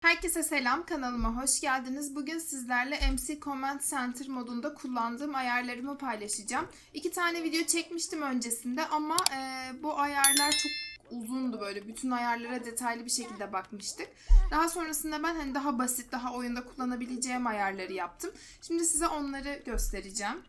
Herkese selam, kanalıma hoş geldiniz. Bugün sizlerle MC Command Center modunda kullandığım ayarlarımı paylaşacağım. İki tane video çekmiştim öncesinde ama e, bu ayarlar çok uzundu böyle. Bütün ayarlara detaylı bir şekilde bakmıştık. Daha sonrasında ben hani daha basit, daha oyunda kullanabileceğim ayarları yaptım. Şimdi size onları göstereceğim.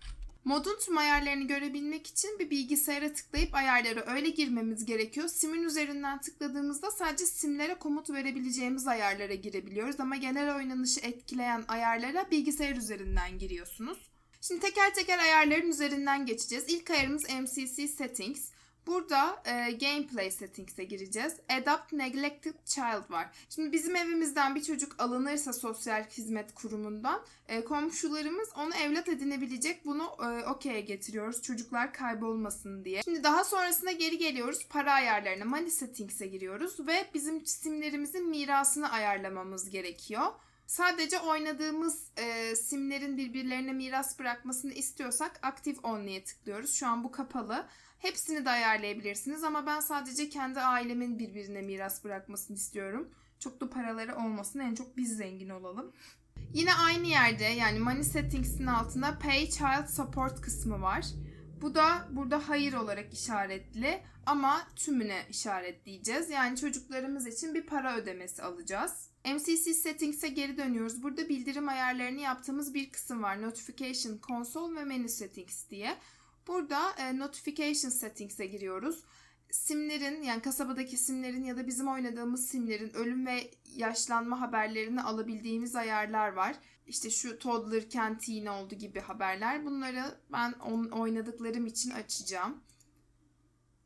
Modun tüm ayarlarını görebilmek için bir bilgisayara tıklayıp ayarlara öyle girmemiz gerekiyor. Sim'in üzerinden tıkladığımızda sadece simlere komut verebileceğimiz ayarlara girebiliyoruz. Ama genel oynanışı etkileyen ayarlara bilgisayar üzerinden giriyorsunuz. Şimdi teker teker ayarların üzerinden geçeceğiz. İlk ayarımız MCC Settings. Burada e, Gameplay Settings'e gireceğiz. Adopt Neglected Child var. Şimdi bizim evimizden bir çocuk alınırsa sosyal hizmet kurumundan e, komşularımız onu evlat edinebilecek. Bunu e, okey'e getiriyoruz. Çocuklar kaybolmasın diye. Şimdi daha sonrasında geri geliyoruz. Para ayarlarına Money Settings'e giriyoruz ve bizim simlerimizin mirasını ayarlamamız gerekiyor. Sadece oynadığımız e, simlerin birbirlerine miras bırakmasını istiyorsak Active Only'ye tıklıyoruz. Şu an bu kapalı. Hepsini de ayarlayabilirsiniz ama ben sadece kendi ailemin birbirine miras bırakmasını istiyorum. Çok da paraları olmasın. En çok biz zengin olalım. Yine aynı yerde yani Money Settings'in altında Pay Child Support kısmı var. Bu da burada hayır olarak işaretli ama tümüne işaretleyeceğiz. Yani çocuklarımız için bir para ödemesi alacağız. MCC Settings'e geri dönüyoruz. Burada bildirim ayarlarını yaptığımız bir kısım var. Notification Console ve Menu Settings diye. Burada e, Notification Settings'e giriyoruz. Simlerin yani kasabadaki simlerin ya da bizim oynadığımız simlerin ölüm ve yaşlanma haberlerini alabildiğimiz ayarlar var. İşte şu toddler canteen oldu gibi haberler. Bunları ben on, oynadıklarım için açacağım.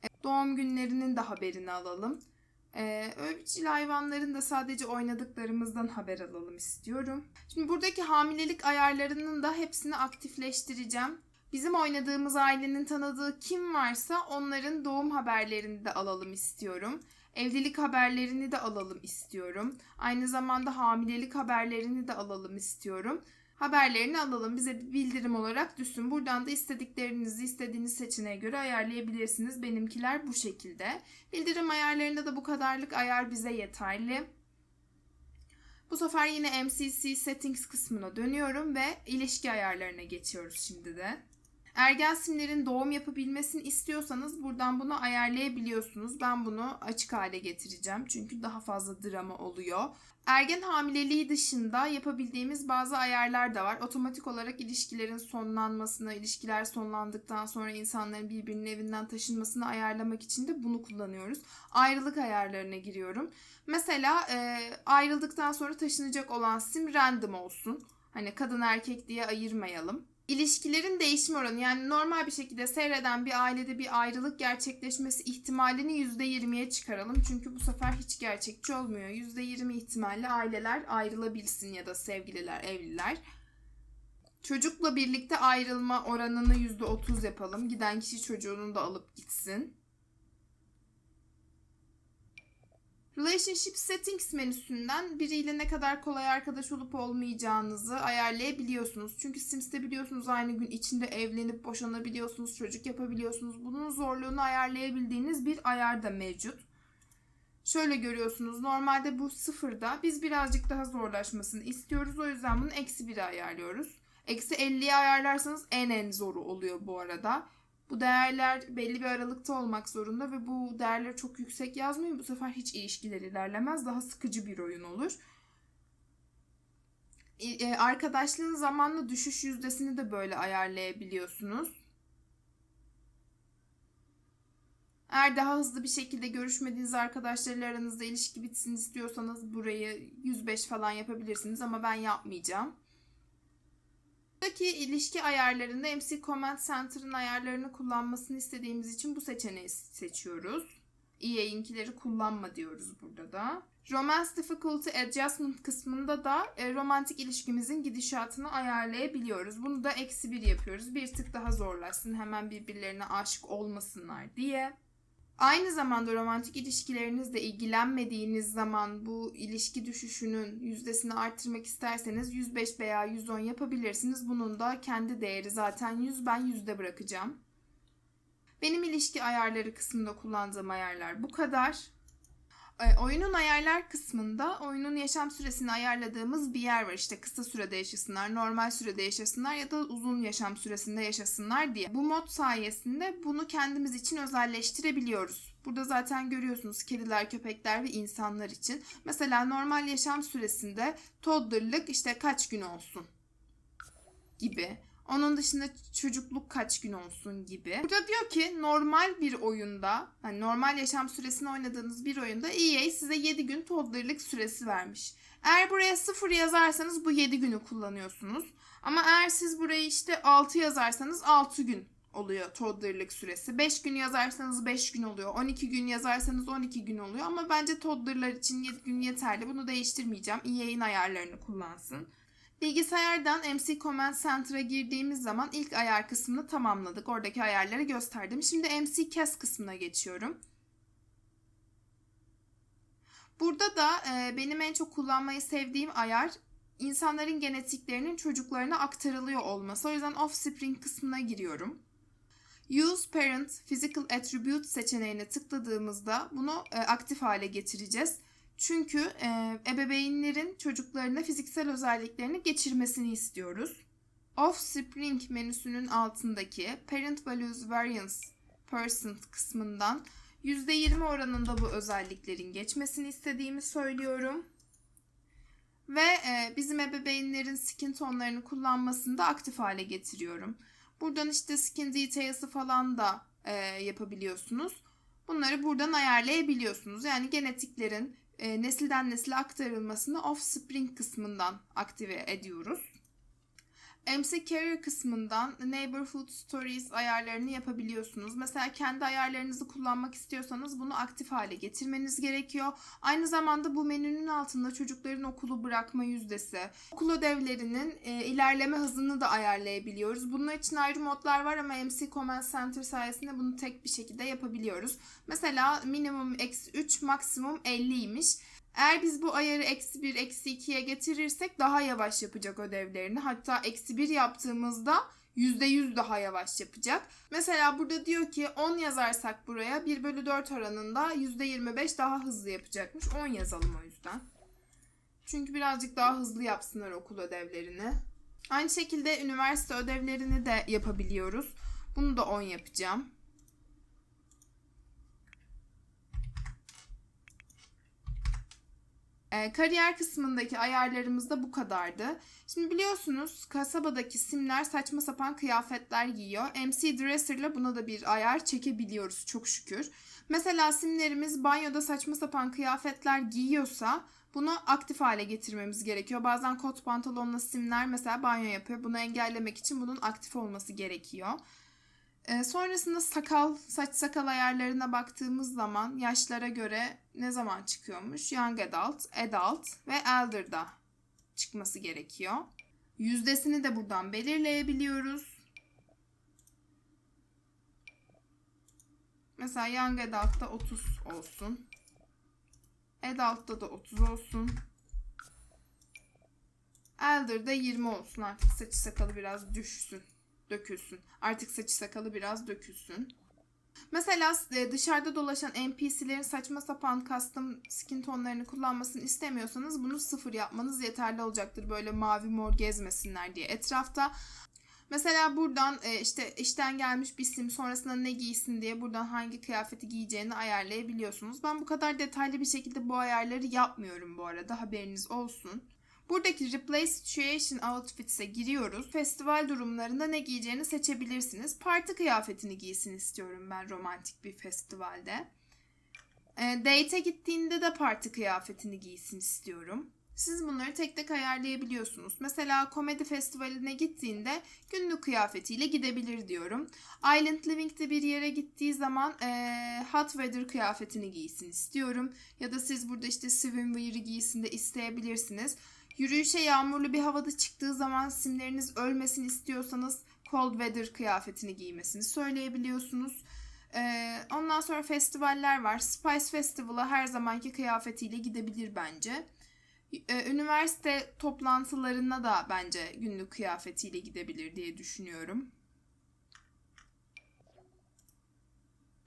E, Doğum günlerinin de haberini alalım. Ee, evcil hayvanların da sadece oynadıklarımızdan haber alalım istiyorum. Şimdi buradaki hamilelik ayarlarının da hepsini aktifleştireceğim. Bizim oynadığımız ailenin tanıdığı kim varsa onların doğum haberlerini de alalım istiyorum. Evlilik haberlerini de alalım istiyorum. Aynı zamanda hamilelik haberlerini de alalım istiyorum. Haberlerini alalım bize bir bildirim olarak düşsün. Buradan da istediklerinizi istediğiniz seçeneğe göre ayarlayabilirsiniz. Benimkiler bu şekilde. Bildirim ayarlarında da bu kadarlık ayar bize yeterli. Bu sefer yine MCC Settings kısmına dönüyorum ve ilişki ayarlarına geçiyoruz şimdi de. Ergen simlerin doğum yapabilmesini istiyorsanız buradan bunu ayarlayabiliyorsunuz. Ben bunu açık hale getireceğim çünkü daha fazla drama oluyor. Ergen hamileliği dışında yapabildiğimiz bazı ayarlar da var. Otomatik olarak ilişkilerin sonlanmasını, ilişkiler sonlandıktan sonra insanların birbirinin evinden taşınmasını ayarlamak için de bunu kullanıyoruz. Ayrılık ayarlarına giriyorum. Mesela e, ayrıldıktan sonra taşınacak olan sim random olsun. Hani kadın erkek diye ayırmayalım. İlişkilerin değişim oranı yani normal bir şekilde seyreden bir ailede bir ayrılık gerçekleşmesi ihtimalini %20'ye çıkaralım. Çünkü bu sefer hiç gerçekçi olmuyor. %20 ihtimalle aileler ayrılabilsin ya da sevgililer, evliler. Çocukla birlikte ayrılma oranını %30 yapalım. Giden kişi çocuğunu da alıp gitsin. Relationship Settings menüsünden biriyle ne kadar kolay arkadaş olup olmayacağınızı ayarlayabiliyorsunuz. Çünkü Sims'te biliyorsunuz aynı gün içinde evlenip boşanabiliyorsunuz, çocuk yapabiliyorsunuz. Bunun zorluğunu ayarlayabildiğiniz bir ayar da mevcut. Şöyle görüyorsunuz normalde bu sıfırda biz birazcık daha zorlaşmasını istiyoruz. O yüzden bunu eksi 1'e ayarlıyoruz. Eksi 50'ye ayarlarsanız en en zoru oluyor bu arada. Bu değerler belli bir aralıkta olmak zorunda ve bu değerleri çok yüksek yazmayın. Bu sefer hiç ilişkiler ilerlemez. Daha sıkıcı bir oyun olur. E, arkadaşlığın zamanla düşüş yüzdesini de böyle ayarlayabiliyorsunuz. Eğer daha hızlı bir şekilde görüşmediğiniz arkadaşlarla aranızda ilişki bitsin istiyorsanız burayı 105 falan yapabilirsiniz ama ben yapmayacağım. Buradaki ilişki ayarlarında MC Command Center'ın ayarlarını kullanmasını istediğimiz için bu seçeneği seçiyoruz. EA'inkileri kullanma diyoruz burada da. Romance Difficulty Adjustment kısmında da e, romantik ilişkimizin gidişatını ayarlayabiliyoruz. Bunu da eksi bir yapıyoruz. Bir tık daha zorlaşsın hemen birbirlerine aşık olmasınlar diye. Aynı zamanda romantik ilişkilerinizle ilgilenmediğiniz zaman bu ilişki düşüşünün yüzdesini arttırmak isterseniz 105 veya 110 yapabilirsiniz. Bunun da kendi değeri zaten 100 ben yüzde bırakacağım. Benim ilişki ayarları kısmında kullandığım ayarlar bu kadar. E, oyunun ayarlar kısmında oyunun yaşam süresini ayarladığımız bir yer var. İşte kısa sürede yaşasınlar, normal sürede yaşasınlar ya da uzun yaşam süresinde yaşasınlar diye. Bu mod sayesinde bunu kendimiz için özelleştirebiliyoruz. Burada zaten görüyorsunuz kediler, köpekler ve insanlar için. Mesela normal yaşam süresinde toddlerlık işte kaç gün olsun gibi. Onun dışında çocukluk kaç gün olsun gibi. Burada diyor ki normal bir oyunda, hani normal yaşam süresini oynadığınız bir oyunda EA size 7 gün toddlerlık süresi vermiş. Eğer buraya 0 yazarsanız bu 7 günü kullanıyorsunuz. Ama eğer siz buraya işte 6 yazarsanız 6 gün oluyor toddlerlık süresi. 5 gün yazarsanız 5 gün oluyor. 12 gün yazarsanız 12 gün oluyor. Ama bence toddlerlar için 7 gün yeterli. Bunu değiştirmeyeceğim. EA'in ayarlarını kullansın. Bilgisayardan MC Command Center'a girdiğimiz zaman ilk ayar kısmını tamamladık. Oradaki ayarları gösterdim. Şimdi MC Cas kısmına geçiyorum. Burada da e, benim en çok kullanmayı sevdiğim ayar insanların genetiklerinin çocuklarına aktarılıyor olması. O yüzden Offspring kısmına giriyorum. Use Parent Physical Attribute seçeneğine tıkladığımızda bunu e, aktif hale getireceğiz. Çünkü e, ebeveynlerin çocuklarına fiziksel özelliklerini geçirmesini istiyoruz. Offspring menüsünün altındaki Parent Values Variance Percent kısmından %20 oranında bu özelliklerin geçmesini istediğimi söylüyorum. Ve e, bizim ebeveynlerin skin tonlarını kullanmasını da aktif hale getiriyorum. Buradan işte skin details'ı falan da e, yapabiliyorsunuz. Bunları buradan ayarlayabiliyorsunuz. Yani genetiklerin e, nesilden nesile aktarılmasını offspring kısmından aktive ediyoruz. MC Carrier kısmından Neighborhood Stories ayarlarını yapabiliyorsunuz. Mesela kendi ayarlarınızı kullanmak istiyorsanız bunu aktif hale getirmeniz gerekiyor. Aynı zamanda bu menünün altında çocukların okulu bırakma yüzdesi, okul ödevlerinin e, ilerleme hızını da ayarlayabiliyoruz. Bunun için ayrı modlar var ama MC Command Center sayesinde bunu tek bir şekilde yapabiliyoruz. Mesela minimum eksi 3, maksimum 50'ymiş. Eğer biz bu ayarı eksi 1, eksi 2'ye getirirsek daha yavaş yapacak ödevlerini. Hatta eksi 1 yaptığımızda %100 daha yavaş yapacak. Mesela burada diyor ki 10 yazarsak buraya 1 bölü 4 oranında %25 daha hızlı yapacakmış. 10 yazalım o yüzden. Çünkü birazcık daha hızlı yapsınlar okul ödevlerini. Aynı şekilde üniversite ödevlerini de yapabiliyoruz. Bunu da 10 yapacağım. E, kariyer kısmındaki ayarlarımız da bu kadardı. Şimdi biliyorsunuz kasabadaki simler saçma sapan kıyafetler giyiyor. MC Dresser'la buna da bir ayar çekebiliyoruz çok şükür. Mesela simlerimiz banyoda saçma sapan kıyafetler giyiyorsa bunu aktif hale getirmemiz gerekiyor. Bazen kot pantolonla simler mesela banyo yapıyor. Bunu engellemek için bunun aktif olması gerekiyor. E, sonrasında sakal, saç sakal ayarlarına baktığımız zaman yaşlara göre ne zaman çıkıyormuş? Young Adult, Adult ve Elder'da çıkması gerekiyor. Yüzdesini de buradan belirleyebiliyoruz. Mesela Young Adult'ta 30 olsun. Adult'ta da 30 olsun. Elder'da 20 olsun artık saçı sakalı biraz düşsün dökülsün. Artık saçı sakalı biraz dökülsün. Mesela e, dışarıda dolaşan NPC'lerin saçma sapan custom skin tonlarını kullanmasını istemiyorsanız bunu sıfır yapmanız yeterli olacaktır. Böyle mavi mor gezmesinler diye etrafta. Mesela buradan e, işte işten gelmiş bir sim sonrasında ne giysin diye buradan hangi kıyafeti giyeceğini ayarlayabiliyorsunuz. Ben bu kadar detaylı bir şekilde bu ayarları yapmıyorum bu arada haberiniz olsun. Buradaki Replace Situation Outfits'e giriyoruz. Festival durumlarında ne giyeceğini seçebilirsiniz. Parti kıyafetini giysin istiyorum ben romantik bir festivalde. E, date'e gittiğinde de parti kıyafetini giysin istiyorum. Siz bunları tek tek ayarlayabiliyorsunuz. Mesela komedi festivaline gittiğinde günlük kıyafetiyle gidebilir diyorum. Island Living'de bir yere gittiği zaman e, hot weather kıyafetini giysin istiyorum. Ya da siz burada işte swimwear'ı giysin de isteyebilirsiniz. Yürüyüşe yağmurlu bir havada çıktığı zaman simleriniz ölmesin istiyorsanız cold weather kıyafetini giymesini söyleyebiliyorsunuz. Ee, ondan sonra festivaller var. Spice Festival'a her zamanki kıyafetiyle gidebilir bence. Ee, üniversite toplantılarına da bence günlük kıyafetiyle gidebilir diye düşünüyorum.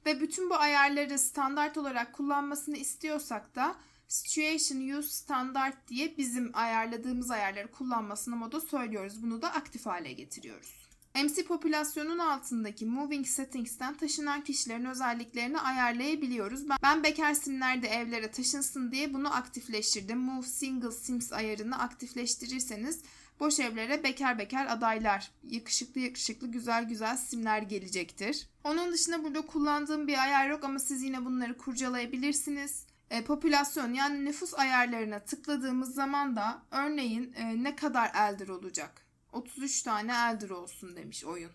Ve bütün bu ayarları standart olarak kullanmasını istiyorsak da Situation Use Standard diye bizim ayarladığımız ayarları kullanmasını moda söylüyoruz. Bunu da aktif hale getiriyoruz. MC popülasyonun altındaki Moving Settings'ten taşınan kişilerin özelliklerini ayarlayabiliyoruz. Ben, bekar simlerde evlere taşınsın diye bunu aktifleştirdim. Move Single Sims ayarını aktifleştirirseniz boş evlere bekar bekar adaylar, yakışıklı yakışıklı güzel güzel simler gelecektir. Onun dışında burada kullandığım bir ayar yok ama siz yine bunları kurcalayabilirsiniz. E, popülasyon yani nüfus ayarlarına tıkladığımız zaman da örneğin e, ne kadar elder olacak? 33 tane elder olsun demiş oyun.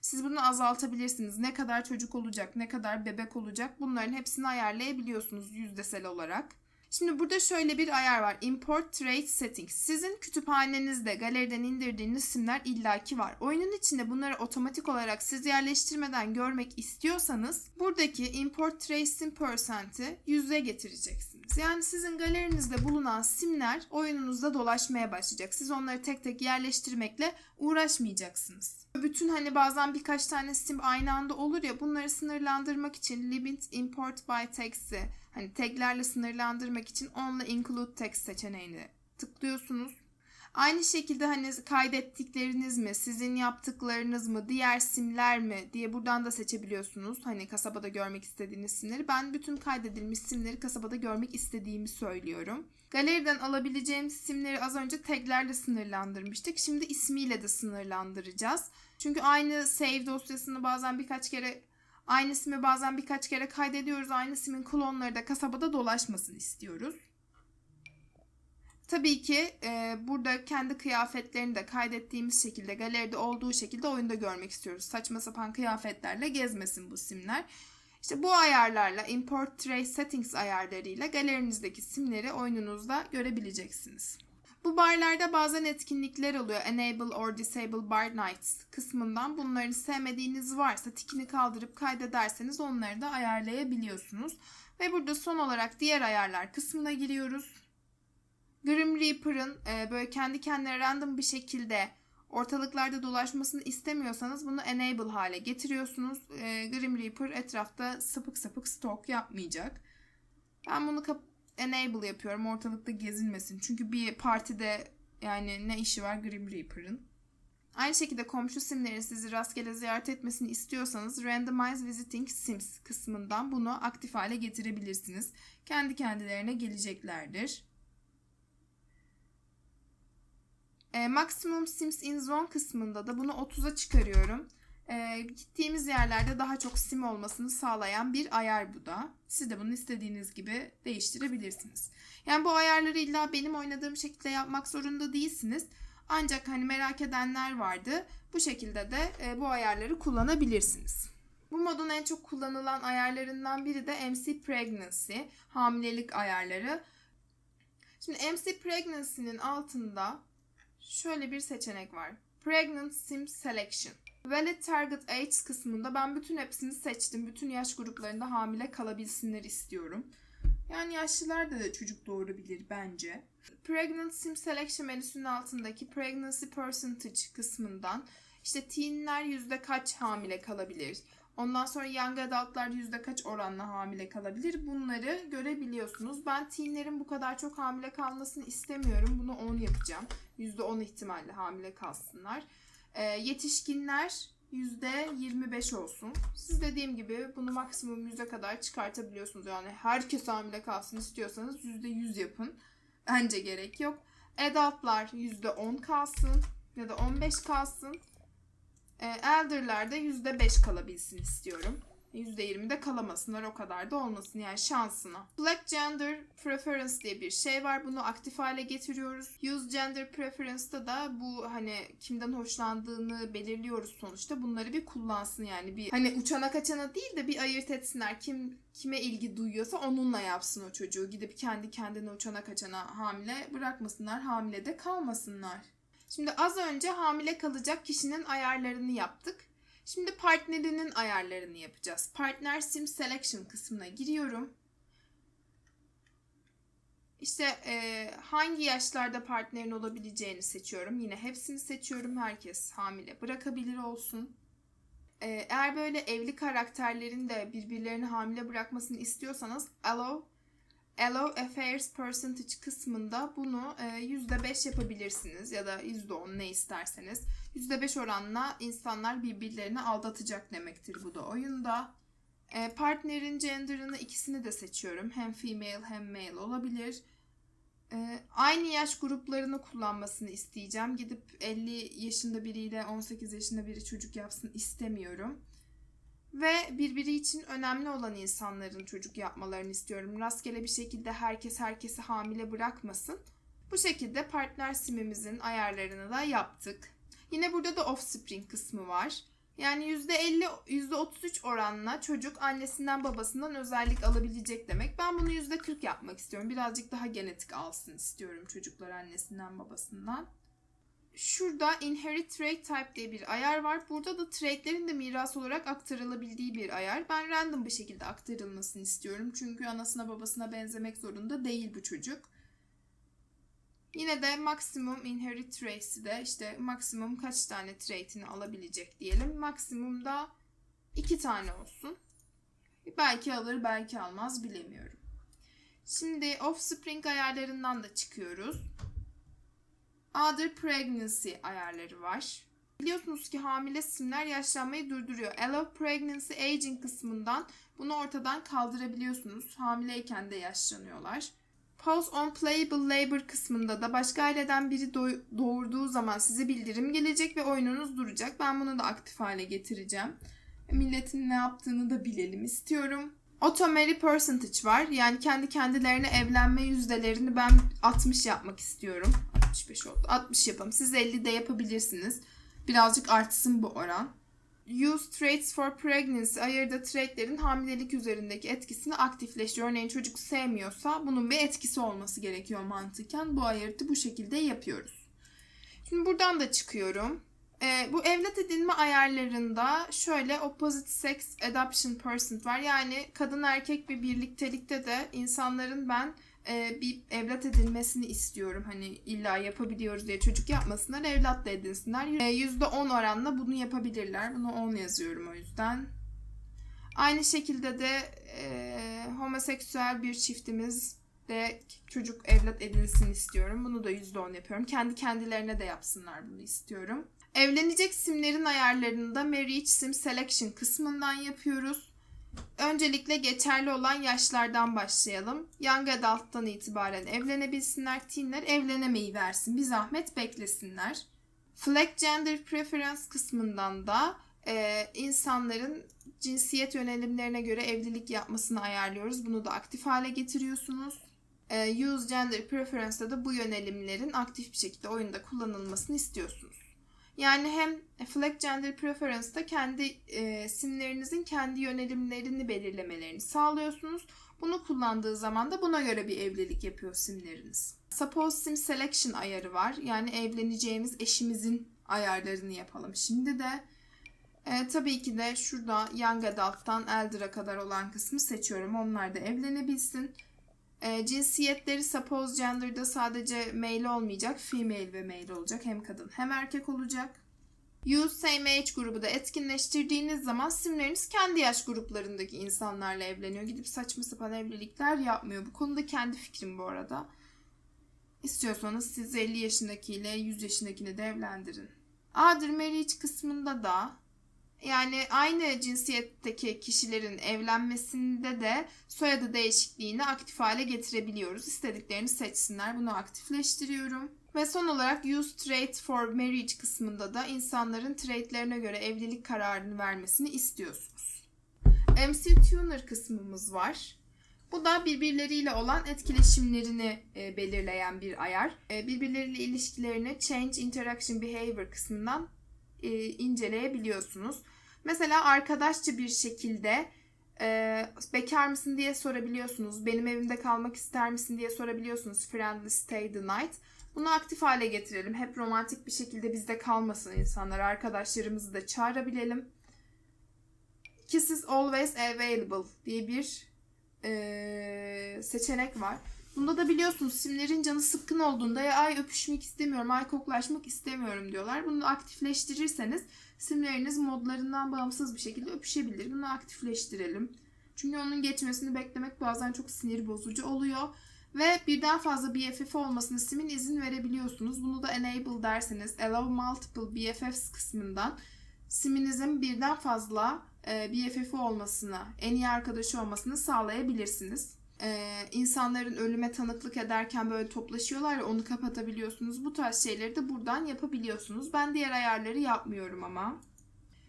Siz bunu azaltabilirsiniz. Ne kadar çocuk olacak, ne kadar bebek olacak bunların hepsini ayarlayabiliyorsunuz yüzdesel olarak. Şimdi burada şöyle bir ayar var. Import Trade Settings. Sizin kütüphanenizde galeriden indirdiğiniz simler illaki var. Oyunun içinde bunları otomatik olarak siz yerleştirmeden görmek istiyorsanız buradaki Import Trace Sim Percent'i yüzde getireceksiniz. Yani sizin galerinizde bulunan simler oyununuzda dolaşmaya başlayacak. Siz onları tek tek yerleştirmekle uğraşmayacaksınız. Bütün hani bazen birkaç tane sim aynı anda olur ya bunları sınırlandırmak için limit import by text'i hani taglerle sınırlandırmak için only include text seçeneğini tıklıyorsunuz. Aynı şekilde hani kaydettikleriniz mi, sizin yaptıklarınız mı, diğer simler mi diye buradan da seçebiliyorsunuz. Hani kasabada görmek istediğiniz simleri. Ben bütün kaydedilmiş simleri kasabada görmek istediğimi söylüyorum. Galeriden alabileceğimiz simleri az önce taglerle sınırlandırmıştık. Şimdi ismiyle de sınırlandıracağız. Çünkü aynı save dosyasını bazen birkaç kere aynı simi bazen birkaç kere kaydediyoruz. Aynı simin klonları da kasabada dolaşmasını istiyoruz. Tabii ki e, burada kendi kıyafetlerini de kaydettiğimiz şekilde galeride olduğu şekilde oyunda görmek istiyoruz. Saçma sapan kıyafetlerle gezmesin bu simler. İşte bu ayarlarla import trace settings ayarlarıyla galerinizdeki simleri oyununuzda görebileceksiniz. Bu barlarda bazen etkinlikler oluyor. Enable or Disable Bar Nights kısmından. Bunların sevmediğiniz varsa tikini kaldırıp kaydederseniz onları da ayarlayabiliyorsunuz. Ve burada son olarak diğer ayarlar kısmına giriyoruz. Grim Reaper'ın e, böyle kendi kendine random bir şekilde ortalıklarda dolaşmasını istemiyorsanız bunu enable hale getiriyorsunuz. E, Grim Reaper etrafta sapık sapık stalk yapmayacak. Ben bunu kap- enable yapıyorum ortalıkta gezinmesin. Çünkü bir partide yani ne işi var Grim Reaper'ın. Aynı şekilde komşu simlerin sizi rastgele ziyaret etmesini istiyorsanız Randomize Visiting Sims kısmından bunu aktif hale getirebilirsiniz. Kendi kendilerine geleceklerdir. E, Maximum Sims in Zone kısmında da bunu 30'a çıkarıyorum. E, gittiğimiz yerlerde daha çok sim olmasını sağlayan bir ayar bu da. Siz de bunu istediğiniz gibi değiştirebilirsiniz. Yani bu ayarları illa benim oynadığım şekilde yapmak zorunda değilsiniz. Ancak hani merak edenler vardı. Bu şekilde de e, bu ayarları kullanabilirsiniz. Bu modun en çok kullanılan ayarlarından biri de MC Pregnancy, hamilelik ayarları. Şimdi MC Pregnancy'nin altında şöyle bir seçenek var. Pregnant Sim Selection. Valid Target Age kısmında ben bütün hepsini seçtim. Bütün yaş gruplarında hamile kalabilsinler istiyorum. Yani yaşlılar da çocuk doğurabilir bence. Pregnant Sim Selection menüsünün altındaki Pregnancy Percentage kısmından işte teenler yüzde kaç hamile kalabilir? Ondan sonra young adultlar yüzde kaç oranla hamile kalabilir? Bunları görebiliyorsunuz. Ben teenlerin bu kadar çok hamile kalmasını istemiyorum. Bunu 10 yapacağım. Yüzde 10 ihtimalle hamile kalsınlar. Ee, yetişkinler yüzde 25 olsun. Siz dediğim gibi bunu maksimum yüze kadar çıkartabiliyorsunuz. Yani herkes hamile kalsın istiyorsanız yüzde 100 yapın. Bence gerek yok. Adultlar yüzde 10 kalsın ya da 15 kalsın. E, elder'lar da %5 kalabilsin istiyorum. %20 de kalamasınlar o kadar da olmasın yani şansına. Black Gender Preference diye bir şey var. Bunu aktif hale getiriyoruz. Use Gender Preference'da da bu hani kimden hoşlandığını belirliyoruz sonuçta. Bunları bir kullansın yani bir hani uçana kaçana değil de bir ayırt etsinler. Kim kime ilgi duyuyorsa onunla yapsın o çocuğu. Gidip kendi kendine uçana kaçana hamile bırakmasınlar. Hamile de kalmasınlar. Şimdi az önce hamile kalacak kişinin ayarlarını yaptık. Şimdi partnerinin ayarlarını yapacağız. Partner Sim Selection kısmına giriyorum. İşte e, hangi yaşlarda partnerin olabileceğini seçiyorum. Yine hepsini seçiyorum. Herkes hamile bırakabilir olsun. Ee, eğer böyle evli karakterlerin de birbirlerini hamile bırakmasını istiyorsanız allow allow affairs percentage kısmında bunu e, %5 yapabilirsiniz ya da %10 ne isterseniz. %5 oranla insanlar birbirlerini aldatacak demektir bu da oyunda. E, partnerin gender'ını ikisini de seçiyorum. Hem female hem male olabilir. E, aynı yaş gruplarını kullanmasını isteyeceğim. Gidip 50 yaşında biriyle 18 yaşında biri çocuk yapsın istemiyorum. Ve birbiri için önemli olan insanların çocuk yapmalarını istiyorum. Rastgele bir şekilde herkes herkesi hamile bırakmasın. Bu şekilde partner simimizin ayarlarını da yaptık. Yine burada da offspring kısmı var. Yani %50, %33 oranla çocuk annesinden babasından özellik alabilecek demek. Ben bunu %40 yapmak istiyorum. Birazcık daha genetik alsın istiyorum çocuklar annesinden babasından. Şurada inherit trait type diye bir ayar var. Burada da traitlerin de miras olarak aktarılabildiği bir ayar. Ben random bir şekilde aktarılmasını istiyorum. Çünkü anasına babasına benzemek zorunda değil bu çocuk. Yine de maksimum inherit trait'i de işte maksimum kaç tane trait'ini alabilecek diyelim. Maksimumda iki tane olsun. Belki alır belki almaz bilemiyorum. Şimdi offspring ayarlarından da çıkıyoruz. Other pregnancy ayarları var. Biliyorsunuz ki hamile simler yaşlanmayı durduruyor. Allow pregnancy aging kısmından bunu ortadan kaldırabiliyorsunuz. Hamileyken de yaşlanıyorlar. Pause on playable labor kısmında da başka aileden biri doğurduğu zaman size bildirim gelecek ve oyununuz duracak. Ben bunu da aktif hale getireceğim. Milletin ne yaptığını da bilelim istiyorum. Auto marry percentage var. Yani kendi kendilerine evlenme yüzdelerini ben 60 yapmak istiyorum. 65 oldu. 60 yapalım. Siz 50 de yapabilirsiniz. Birazcık artsın bu oran. Use traits for pregnancy ayırda traitlerin hamilelik üzerindeki etkisini aktifleştiriyor. Örneğin çocuk sevmiyorsa bunun bir etkisi olması gerekiyor mantıken. Bu ayırtı bu şekilde yapıyoruz. Şimdi buradan da çıkıyorum. Ee, bu evlat edinme ayarlarında şöyle opposite sex adoption percent var. Yani kadın erkek bir birliktelikte de insanların ben e, bir evlat edinmesini istiyorum. Hani illa yapabiliyoruz diye çocuk yapmasınlar, evlat da edinsinler. E, %10 oranla bunu yapabilirler. Bunu 10 yazıyorum o yüzden. Aynı şekilde de e, homoseksüel bir çiftimiz de çocuk evlat edinsin istiyorum. Bunu da %10 yapıyorum. Kendi kendilerine de yapsınlar bunu istiyorum. Evlenecek simlerin ayarlarını da Marriage Sim Selection kısmından yapıyoruz. Öncelikle geçerli olan yaşlardan başlayalım. Young adult'tan itibaren evlenebilsinler. Teenler evlenemeyi versin. Bir zahmet beklesinler. Flag Gender Preference kısmından da e, insanların cinsiyet yönelimlerine göre evlilik yapmasını ayarlıyoruz. Bunu da aktif hale getiriyorsunuz. E, use Gender Preference'da da bu yönelimlerin aktif bir şekilde oyunda kullanılmasını istiyorsunuz. Yani hem Flag Gender Preference'da kendi e, simlerinizin kendi yönelimlerini belirlemelerini sağlıyorsunuz. Bunu kullandığı zaman da buna göre bir evlilik yapıyor simleriniz. Suppose Sim Selection ayarı var. Yani evleneceğimiz eşimizin ayarlarını yapalım. Şimdi de e, tabii ki de şurada Young Adult'tan Elder'a kadar olan kısmı seçiyorum. Onlar da evlenebilsin. E, cinsiyetleri suppose gender'da sadece male olmayacak, female ve male olacak. Hem kadın hem erkek olacak. Use same age grubu da etkinleştirdiğiniz zaman simleriniz kendi yaş gruplarındaki insanlarla evleniyor. Gidip saçma sapan evlilikler yapmıyor. Bu konuda kendi fikrim bu arada. İstiyorsanız siz 50 yaşındakiyle 100 yaşındakini de evlendirin. Other marriage kısmında da yani aynı cinsiyetteki kişilerin evlenmesinde de soyadı değişikliğini aktif hale getirebiliyoruz. İstediklerini seçsinler. Bunu aktifleştiriyorum. Ve son olarak use trait for marriage kısmında da insanların traitlerine göre evlilik kararını vermesini istiyorsunuz. MC Tuner kısmımız var. Bu da birbirleriyle olan etkileşimlerini e, belirleyen bir ayar. E, birbirleriyle ilişkilerini Change Interaction Behavior kısmından e, inceleyebiliyorsunuz. Mesela arkadaşça bir şekilde e, bekar mısın diye sorabiliyorsunuz. Benim evimde kalmak ister misin diye sorabiliyorsunuz. Friendly stay the night. Bunu aktif hale getirelim. Hep romantik bir şekilde bizde kalmasın insanlar. Arkadaşlarımızı da çağırabilelim. Kisses always available diye bir e, seçenek var. Bunda da biliyorsunuz simlerin canı sıkkın olduğunda ya ay öpüşmek istemiyorum, ay koklaşmak istemiyorum diyorlar. Bunu aktifleştirirseniz simleriniz modlarından bağımsız bir şekilde öpüşebilir. Bunu aktifleştirelim. Çünkü onun geçmesini beklemek bazen çok sinir bozucu oluyor. Ve birden fazla BFF olmasına simin izin verebiliyorsunuz. Bunu da enable derseniz allow multiple BFFs kısmından siminizin birden fazla e, BFF olmasına, en iyi arkadaşı olmasını sağlayabilirsiniz. E, insanların ölüme tanıklık ederken böyle toplaşıyorlar ya onu kapatabiliyorsunuz. Bu tarz şeyleri de buradan yapabiliyorsunuz. Ben diğer ayarları yapmıyorum ama.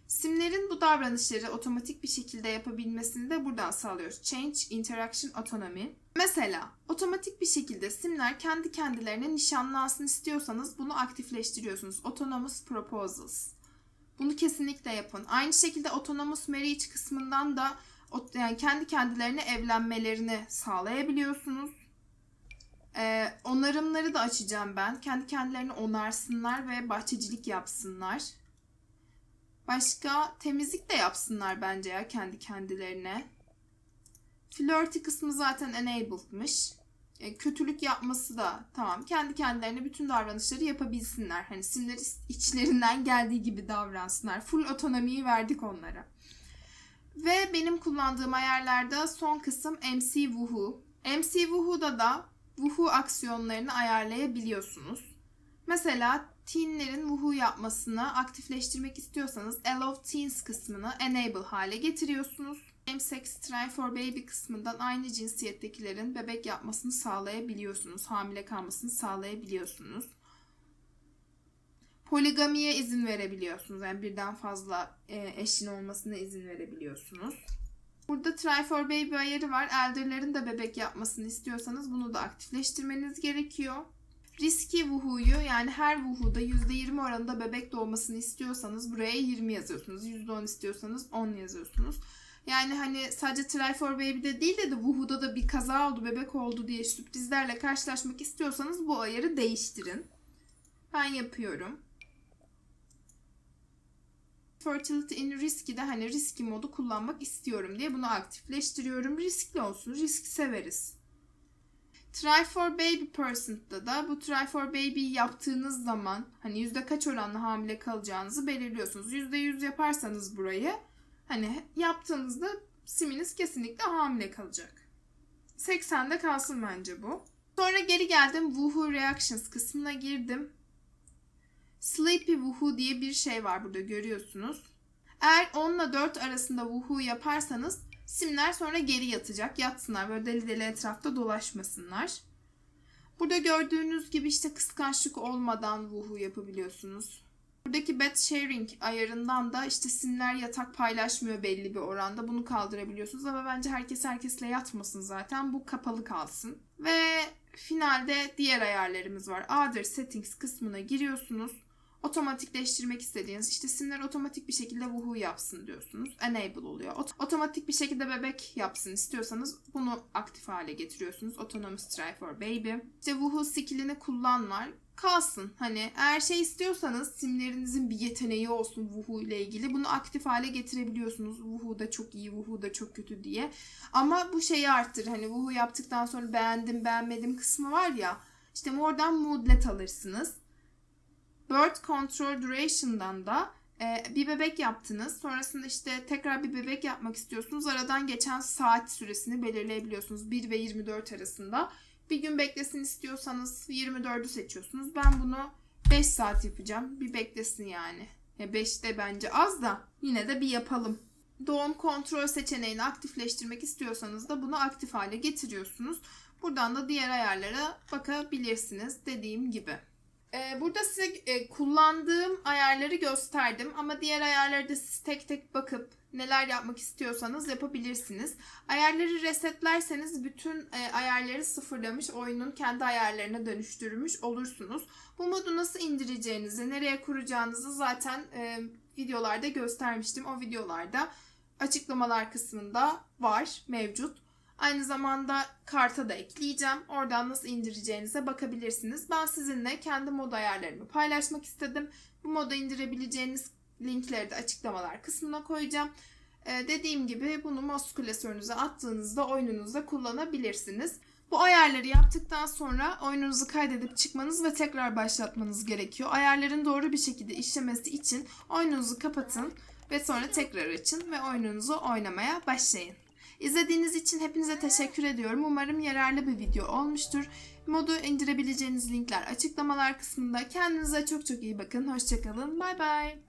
Simlerin bu davranışları otomatik bir şekilde yapabilmesini de buradan sağlıyoruz. Change Interaction Autonomy. Mesela otomatik bir şekilde simler kendi kendilerine nişanlansın istiyorsanız bunu aktifleştiriyorsunuz. Autonomous Proposals. Bunu kesinlikle yapın. Aynı şekilde Autonomous Marriage kısmından da yani kendi kendilerine evlenmelerini sağlayabiliyorsunuz. Ee, onarımları da açacağım ben. Kendi kendilerini onarsınlar ve bahçecilik yapsınlar. Başka temizlik de yapsınlar bence ya kendi kendilerine. Flirty kısmı zaten enabled'mış. E, kötülük yapması da tamam. Kendi kendilerine bütün davranışları yapabilsinler. Hani sinir içlerinden geldiği gibi davransınlar. Full otonomiyi verdik onlara. Ve benim kullandığım ayarlarda son kısım MC Woohoo. MC Woohoo'da da Woohoo aksiyonlarını ayarlayabiliyorsunuz. Mesela teenlerin woohoo yapmasını aktifleştirmek istiyorsanız Allow Teens kısmını enable hale getiriyorsunuz. Same-sex try for baby kısmından aynı cinsiyettekilerin bebek yapmasını sağlayabiliyorsunuz. Hamile kalmasını sağlayabiliyorsunuz. Poligamiye izin verebiliyorsunuz. Yani birden fazla e, eşin olmasına izin verebiliyorsunuz. Burada Try for Baby ayarı var. Elderlerin de bebek yapmasını istiyorsanız bunu da aktifleştirmeniz gerekiyor. Riski woohoo'yu yani her woohoo'da %20 oranında bebek doğmasını istiyorsanız buraya 20 yazıyorsunuz. %10 istiyorsanız 10 yazıyorsunuz. Yani hani sadece Try for Baby'de değil de de Woohoo'da da bir kaza oldu, bebek oldu diye sürprizlerle karşılaşmak istiyorsanız bu ayarı değiştirin. Ben yapıyorum. Fertility in Risky'de hani riski modu kullanmak istiyorum diye bunu aktifleştiriyorum. Riskli olsun, risk severiz. Try for Baby Percent'da da bu Try for Baby yaptığınız zaman hani yüzde kaç oranla hamile kalacağınızı belirliyorsunuz. Yüzde yüz yaparsanız burayı hani yaptığınızda siminiz kesinlikle hamile kalacak. 80'de kalsın bence bu. Sonra geri geldim Woohoo Reactions kısmına girdim. Sleepy Woohoo diye bir şey var burada görüyorsunuz. Eğer 10 ile 4 arasında Woohoo yaparsanız simler sonra geri yatacak. Yatsınlar böyle deli deli etrafta dolaşmasınlar. Burada gördüğünüz gibi işte kıskançlık olmadan Woohoo yapabiliyorsunuz. Buradaki bed sharing ayarından da işte simler yatak paylaşmıyor belli bir oranda. Bunu kaldırabiliyorsunuz ama bence herkes herkesle yatmasın zaten. Bu kapalı kalsın. Ve finalde diğer ayarlarımız var. Other settings kısmına giriyorsunuz otomatikleştirmek istediğiniz işte simler otomatik bir şekilde woohoo yapsın diyorsunuz. Enable oluyor. Ot- otomatik bir şekilde bebek yapsın istiyorsanız bunu aktif hale getiriyorsunuz. Autonomous Try for Baby. İşte woohoo skillini kullan var. Kalsın. Hani eğer şey istiyorsanız simlerinizin bir yeteneği olsun woohoo ile ilgili bunu aktif hale getirebiliyorsunuz. Woohoo da çok iyi, woohoo da çok kötü diye. Ama bu şeyi arttır. Hani woohoo yaptıktan sonra beğendim, beğenmedim kısmı var ya. İşte oradan moodlet alırsınız. Birth Control Duration'dan da e, bir bebek yaptınız. Sonrasında işte tekrar bir bebek yapmak istiyorsunuz. Aradan geçen saat süresini belirleyebiliyorsunuz. 1 ve 24 arasında. Bir gün beklesin istiyorsanız 24'ü seçiyorsunuz. Ben bunu 5 saat yapacağım. Bir beklesin yani. Ya 5 de bence az da yine de bir yapalım. Doğum kontrol seçeneğini aktifleştirmek istiyorsanız da bunu aktif hale getiriyorsunuz. Buradan da diğer ayarlara bakabilirsiniz dediğim gibi. Ee, burada size e, kullandığım ayarları gösterdim ama diğer ayarları da siz tek tek bakıp neler yapmak istiyorsanız yapabilirsiniz. Ayarları resetlerseniz bütün e, ayarları sıfırlamış, oyunun kendi ayarlarına dönüştürmüş olursunuz. Bu modu nasıl indireceğinizi, nereye kuracağınızı zaten e, videolarda göstermiştim. O videolarda açıklamalar kısmında var, mevcut. Aynı zamanda karta da ekleyeceğim. Oradan nasıl indireceğinize bakabilirsiniz. Ben sizinle kendi mod ayarlarımı paylaşmak istedim. Bu moda indirebileceğiniz linkleri de açıklamalar kısmına koyacağım. Ee, dediğim gibi bunu mouse klasörünüze attığınızda oyununuzda kullanabilirsiniz. Bu ayarları yaptıktan sonra oyununuzu kaydedip çıkmanız ve tekrar başlatmanız gerekiyor. Ayarların doğru bir şekilde işlemesi için oyununuzu kapatın ve sonra tekrar açın ve oyununuzu oynamaya başlayın. İzlediğiniz için hepinize teşekkür ediyorum. Umarım yararlı bir video olmuştur. Modu indirebileceğiniz linkler açıklamalar kısmında. Kendinize çok çok iyi bakın. Hoşçakalın. Bay bay.